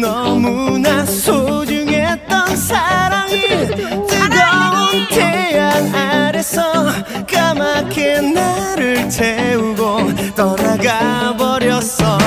너무나 소중했던 사랑이 뜨거운 태양 아래서 까맣게 나를 태우고 떠나가 버렸어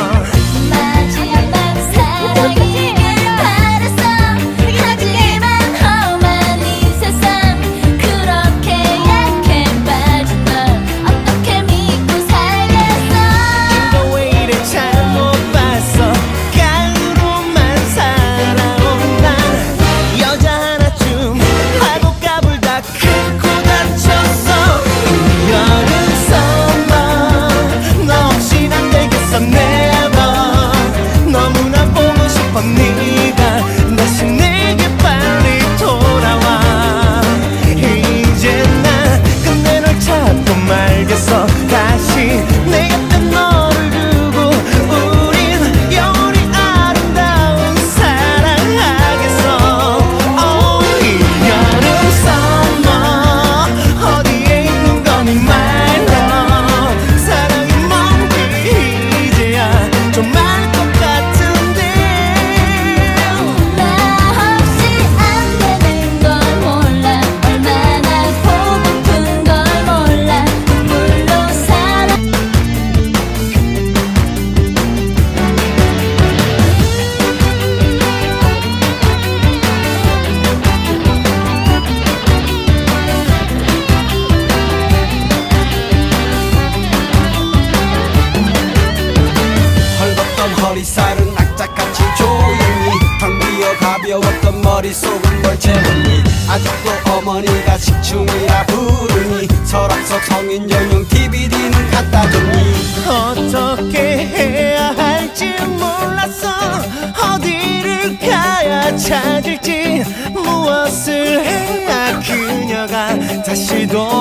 가벼웠던 머릿속은 뭘 채웠니? 아직도 어머니가 식충이라 부르니? 설악서 성인 전용 DVD는 갖다 줬니? 어떻게 해야 할지 몰랐어. 어디를 가야 찾을지 무엇을 해야 그녀가 다시 돌아올지